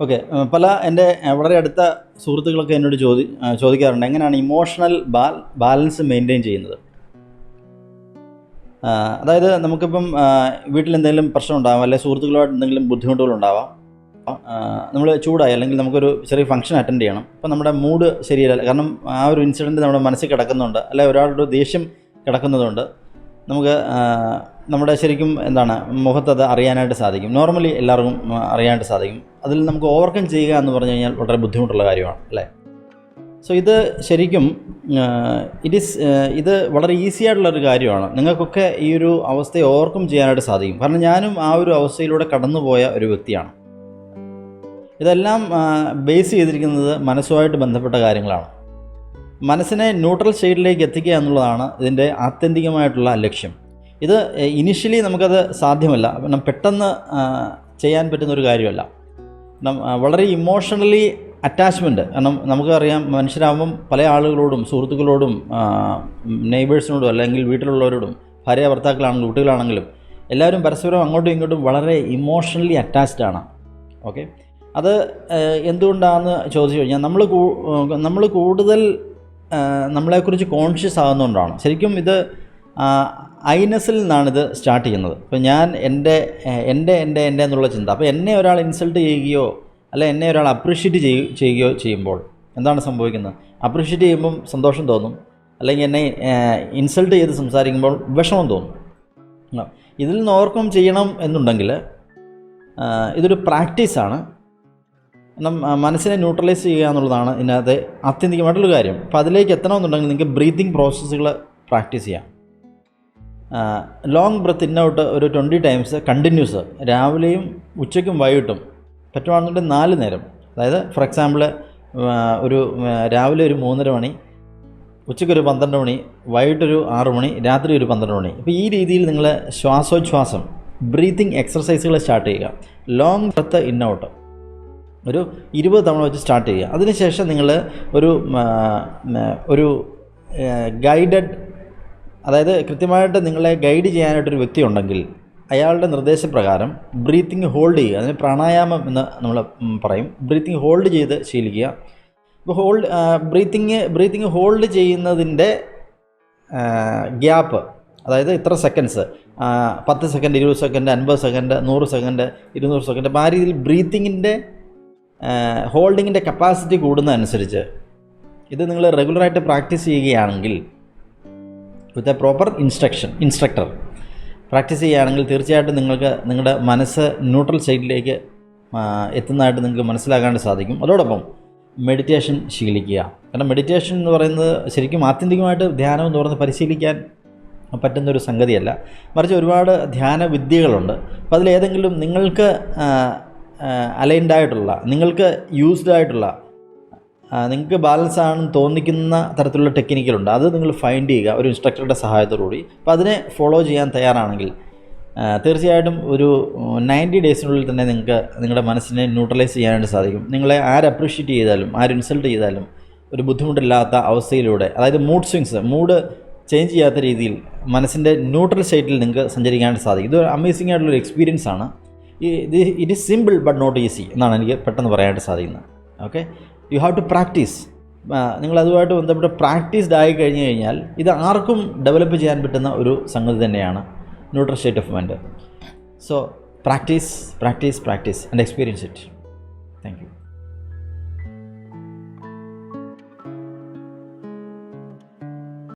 Okay പല എന്റെ വളരെ അടുത്ത സുഹൃത്തുക്കളൊക്കെ എന്നോട് ചോദി ചോദിക്കാറുണ്ട് എങ്ങനെയാണ് ഇമോഷണൽ ബാൽ ബാലൻസ് മെയിന്റെയിൻ ചെയ്യുന്നത്? അതായത് നമുക്കിപ്പം വീട്ടിൽ എന്തെങ്കിലും പ്രശ്നം ഉണ്ടാവാം അല്ലെങ്കിൽ സുഹൃത്തുക്കളുമായിട്ട് എന്തെങ്കിലും ബുദ്ധിമുട്ടുകളുണ്ടാവാം നമ്മൾ ചൂടായി അല്ലെങ്കിൽ നമുക്കൊരു ചെറിയ ഫംഗ്ഷൻ അറ്റൻഡ് ചെയ്യണം. അപ്പോൾ നമ്മുടെ മൂഡ് ശരിയല്ല കാരണം ആ ഒരു ഇൻസിഡന്റ് നമ്മുടെ മനസ്സിൽ കിടക്കുന്നുണ്ട് അല്ലെങ്കിൽ ഒരാളുടെ ദേഷ്യം കിടക്കുന്നതുകൊണ്ട് നമുക്ക് നമ്മുടെ ശരിക്കും എന്താണ് മുഖത്ത് അത് അറിയാനായിട്ട് സാധിക്കും. നോർമലി എല്ലാവർക്കും അറിയാനായിട്ട് സാധിക്കും. അതിൽ നമുക്ക് ഓവർകം ചെയ്യുക എന്ന് പറഞ്ഞു കഴിഞ്ഞാൽ വളരെ ബുദ്ധിമുട്ടുള്ള കാര്യമാണ് അല്ലേ? സോ ഇത് ശരിക്കും ഇറ്റ് ഈസ് ഇത് വളരെ ഈസി ആയിട്ടുള്ളൊരു കാര്യമാണ്. നിങ്ങൾക്കൊക്കെ ഈ ഒരു അവസ്ഥയെ ഓവർകം ചെയ്യാനായിട്ട് സാധിക്കും. കാരണം ഞാനും ആ ഒരു അവസ്ഥയിലൂടെ കടന്നുപോയ ഒരു വ്യക്തിയാണ്. ഇതെല്ലാം ബേസ് ചെയ്തിരിക്കുന്നത് മനസ്സുമായിട്ട് ബന്ധപ്പെട്ട കാര്യങ്ങളാണ്. മനസ്സിനെ ന്യൂട്രൽ സ്റ്റേറ്റിലേക്ക് എത്തിക്കുക എന്നുള്ളതാണ് ഇതിന്റെ ആത്യന്തികമായിട്ടുള്ള ലക്ഷ്യം. ഇത് ഇനിഷ്യലി നമുക്കത് സാധ്യമല്ല. കാരണം പെട്ടെന്ന് ചെയ്യാൻ പറ്റുന്ന ഒരു കാര്യമല്ല വളരെ ഇമോഷണലി അറ്റാച്ച്മെന്റ് കാരണം നമുക്കറിയാം മനുഷ്യരാകുമ്പം പല ആളുകളോടും സുഹൃത്തുക്കളോടും നെയ്ബേഴ്സിനോടും അല്ലെങ്കിൽ വീട്ടിലുള്ളവരോടും ഭാര്യ ഭർത്താക്കളാണെങ്കിലും കുട്ടികളാണെങ്കിലും എല്ലാവരും പരസ്പരം അങ്ങോട്ടും ഇങ്ങോട്ടും വളരെ ഇമോഷണലി അറ്റാച്ച്ഡ് ആണ്. ഓക്കെ അത് എന്തുകൊണ്ടാണെന്ന് ചോദിച്ചു കഴിഞ്ഞാൽ നമ്മൾ നമ്മൾ കൂടുതൽ നമ്മളെക്കുറിച്ച് കോൺഷ്യസ് ആകുന്നതുകൊണ്ടാണ്. ശരിക്കും ഇത് ഐനസിൽ നിന്നാണ് ഇത് സ്റ്റാർട്ട് ചെയ്യുന്നത്. അപ്പോൾ ഞാൻ എന്റെ എന്റെ എന്റെ എന്റെ എന്നുള്ള ചിന്ത. അപ്പോൾ എന്നെ ഒരാൾ ഇൻസൾട്ട് ചെയ്യുകയോ അല്ല എന്നെ ഒരാൾ അപ്രീഷിയേറ്റ് ചെയ്യു ചെയ്യുകയോ ചെയ്യുമ്പോൾ എന്താണ് സംഭവിക്കുന്നത്? അപ്രീഷിയേറ്റ് ചെയ്യുമ്പം സന്തോഷം തോന്നും. അല്ലെങ്കിൽ എന്നെ ഇൻസൾട്ട് ചെയ്ത് സംസാരിക്കുമ്പോൾ വിഷമം തോന്നും. ഇതിൽ നിന്ന് ഓവർകം ചെയ്യണം എന്നുണ്ടെങ്കിൽ ഇതൊരു പ്രാക്ടീസാണ് മനസ്സിനെ ന്യൂട്രലൈസ് ചെയ്യുക എന്നുള്ളതാണ് ഇതിനകത്ത് ആത്യന്തികമായിട്ടുള്ള കാര്യം. അപ്പോൾ അതിലേക്ക് എത്തണമെന്നുണ്ടെങ്കിൽ നിങ്ങൾക്ക് ബ്രീത്തിങ് പ്രോസസ്സുകൾ പ്രാക്ടീസ് ചെയ്യാം. ലോങ് ബ്രത്ത് ഇൻ ഔട്ട് ഒരു ട്വന്റി ടൈംസ് കണ്ടിന്യൂസ് രാവിലെയും ഉച്ചയ്ക്കും വൈകിട്ടും. പറ്റുവാണെന്നുണ്ടെങ്കിൽ നാല് നേരം. അതായത് ഫോർ എക്സാമ്പിൾ ഒരു രാവിലെ ഒരു മൂന്നര മണി ഉച്ചയ്ക്കൊരു പന്ത്രണ്ട് മണി വൈകിട്ടൊരു ആറു മണി രാത്രി ഒരു പന്ത്രണ്ട് മണി. അപ്പോൾ ഈ രീതിയിൽ നിങ്ങൾ ശ്വാസോച്ഛ്വാസം ബ്രീത്തിങ് എക്സർസൈസുകൾ സ്റ്റാർട്ട് ചെയ്യുക. ലോങ് ബ്രത്ത് ഇൻ ഔട്ട് ഒരു ഇരുപത് തവണ വെച്ച് സ്റ്റാർട്ട് ചെയ്യുക. അതിനുശേഷം നിങ്ങൾ ഒരു ഒരു ഗൈഡഡ് അതായത് കൃത്യമായിട്ട് നിങ്ങളെ ഗൈഡ് ചെയ്യാനായിട്ടൊരു വ്യക്തി ഉണ്ടെങ്കിൽ അയാളുടെ നിർദ്ദേശപ്രകാരം ബ്രീത്തിങ് ഹോൾഡ് ചെയ്യുക അതിന് പ്രാണായാമം എന്ന് നമ്മൾ പറയും. ബ്രീത്തിങ് ഹോൾഡ് ചെയ്ത് ശീലിക്കുക. ഇപ്പോൾ ഹോൾഡ് ബ്രീത്തിങ് ബ്രീത്തിങ് ഹോൾഡ് ചെയ്യുന്നതിന്റെ ഗ്യാപ്പ് അതായത് ഇത്ര സെക്കൻഡ്സ് പത്ത് സെക്കൻഡ് ഇരുപത് സെക്കൻഡ് അൻപത് സെക്കൻഡ് നൂറ് സെക്കൻഡ് ഇരുന്നൂറ് സെക്കൻഡ് അപ്പോൾ ആ രീതിയിൽ ബ്രീത്തിങ്ങിന്റെ ഹോൾഡിങ്ങിന്റെ കപ്പാസിറ്റി കൂടുന്നതനുസരിച്ച് ഇത് നിങ്ങൾ റെഗുലറായിട്ട് പ്രാക്ടീസ് ചെയ്യുകയാണെങ്കിൽ with a proper instruction instructor practice ചെയ്യുകയാണെങ്കിൽ തീർച്ചയായിട്ടും നിങ്ങൾക്ക് നിങ്ങളുടെ മനസ്സ് ന്യൂട്രൽ സൈഡിലേക്ക് എത്തുന്നതായിട്ട് നിങ്ങൾക്ക് മനസ്സിലാക്കാണ്ട് സാധിക്കും. അതോടൊപ്പം മെഡിറ്റേഷൻ ശീലിക്കുക. കാരണം മെഡിറ്റേഷൻ എന്ന് പറയുന്നത് ശരിക്കും ആത്യന്തികമായിട്ട് ധ്യാനം എന്ന് പറയുന്നത് പരിശീലിക്കാൻ പറ്റുന്നൊരു സംഗതിയല്ല. മറിച്ച് ഒരുപാട് ധ്യാന വിദ്യകളുണ്ട്. അപ്പോൾ അതിലേതെങ്കിലും നിങ്ങൾക്ക് അലൈൻഡ് ആയിട്ടുള്ള നിങ്ങൾക്ക് യൂസ്ഡ് ആയിട്ടുള്ള നിങ്ങൾക്ക് ബാലൻസ് ആണെന്ന് തോന്നിക്കുന്ന തരത്തിലുള്ള ടെക്നിക്കുകളുണ്ട് അത് നിങ്ങൾ ഫൈൻഡ് ചെയ്യുക ഒരു ഇൻസ്ട്രക്ടറുടെ സഹായത്തോടുകൂടി. അപ്പോൾ അതിനെ ഫോളോ ചെയ്യാൻ തയ്യാറാണെങ്കിൽ തീർച്ചയായിട്ടും ഒരു നയന്റി ഡേയ്സിനുള്ളിൽ തന്നെ നിങ്ങൾക്ക് നിങ്ങളുടെ മനസ്സിനെ ന്യൂട്രലൈസ് ചെയ്യാനായിട്ട് സാധിക്കും. നിങ്ങളെ ആര് അപ്രീഷിയേറ്റ് ചെയ്താലും ആര് ഇൻസൾട്ട് ചെയ്താലും ഒരു ബുദ്ധിമുട്ടില്ലാത്ത അവസ്ഥയിലൂടെ അതായത് മൂഡ് സ്വിങ്സ് മൂഡ് ചേഞ്ച് ചെയ്യാത്ത രീതിയിൽ മനസ്സിന്റെ ന്യൂട്രൽ സ്റ്റേറ്റിൽ നിങ്ങൾക്ക് സഞ്ചരിക്കാനായിട്ട് സാധിക്കും. ഇത് അമേസിംഗ് ആയിട്ടുള്ളൊരു എക്സ്പീരിയൻസ് ആണ്. ഇത് it is simple but not easy എന്നാണ് എനിക്ക് പെട്ടെന്ന് പറയാനായിട്ട് സാധിക്കുന്നത്. Okay you have to practice. നിങ്ങൾ അതുമായിട്ട് ബന്ധപ്പെട്ട് പ്രാക്ടീസ്ഡ് ആയി കഴിഞ്ഞ് കഴിഞ്ഞാൽ ഇത് ആർക്കും ഡെവലപ്പ് ചെയ്യാൻ പറ്റുന്ന ഒരു സംഗതി തന്നെയാണ് neutral state of mind. So practice practice practice and experience it